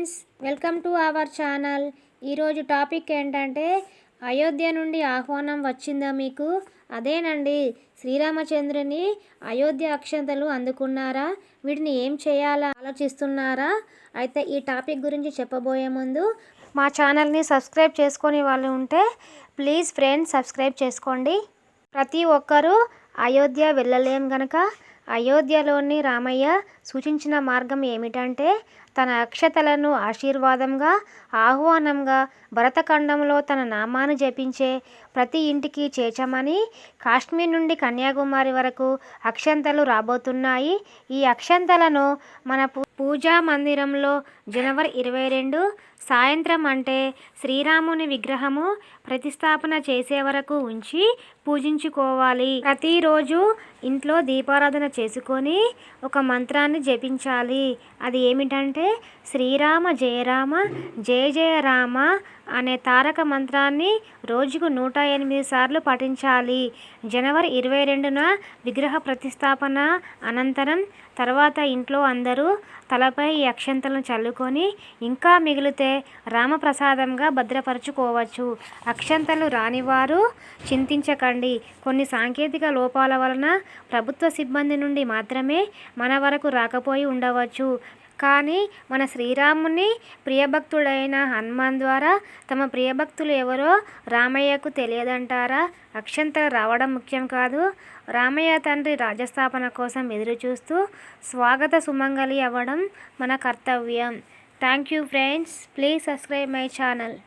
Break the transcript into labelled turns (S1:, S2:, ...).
S1: Friends welcome to our channel. ఈరోజు topic ఏంటంటే అయోధ్య నుండి ఆహ్వానం వచ్చిందా మీకు? అదేనండి శ్రీరామచంద్రుని అయోధ్య అక్షంతలు అందుకున్నారా? వీటిని ఏం చేయాలా? ఆలోచిస్తున్నారా? అయితే ఈ టాపిక్ గురించి చెప్పబోయే ముందు మా ఛానల్ని సబ్స్క్రైబ్ చేసుకొని వాళ్ళు ఉంటే ప్లీజ్ ఫ్రెండ్స్ సబ్స్క్రైబ్ చేసుకోండి. ప్రతి ఒక్కరూ అయోధ్య వెళ్ళలేం గనక అయోధ్యలోని రామయ్య సూచించిన మార్గం ఏమిటంటే తన అక్షతలను ఆశీర్వాదంగా ఆహ్వానంగా భరతఖండంలో తన నామాన్ని జపించే ప్రతి ఇంటికి చేర్చమని కాశ్మీర్ నుండి కన్యాకుమారి వరకు అక్షంతలు రాబోతున్నాయి. ఈ అక్షంతలను మన పూజా మందిరంలో జనవరి ఇరవై రెండు సాయంత్రం అంటే శ్రీరాముని విగ్రహము ప్రతిష్టాపన చేసే వరకు ఉంచి పూజించుకోవాలి. ప్రతిరోజు ఇంట్లో దీపారాధన చేసుకొని ఒక మంత్రాన్ని జపించాలి. అది ఏమిటంటే శ్రీరామ జయరామ జయ జయ రామ అనే తారక మంత్రాన్ని రోజుకు నూట ఎనిమిది సార్లు పఠించాలి. జనవరి ఇరవై రెండున విగ్రహ ప్రతిష్టాపన అనంతరం తర్వాత ఇంట్లో అందరూ తలపై ఈ అక్షంతలను చల్లుకొని ఇంకా మిగిలితే రామప్రసాదంగా భద్రపరుచుకోవచ్చు. అక్షంతలు రానివారు చింతించకండి. కొన్ని సాంకేతిక లోపాల వలన ప్రభుత్వ సిబ్బంది నుండి మాత్రమే మన వరకు రాకపోయి ఉండవచ్చు. కానీ మన శ్రీరాముని ప్రియభక్తుడైన హనుమాన్ ద్వారా తమ ప్రియభక్తులు ఎవరో రామయ్యకు తెలియదంటారా? అక్షంతర రావడం ముఖ్యం కాదు. రామయ్య తండ్రి రాజస్థాపన కోసం ఎదురుచూస్తూ స్వాగత సుమంగళి అవ్వడం మన కర్తవ్యం. Thank you friends. Please subscribe my channel.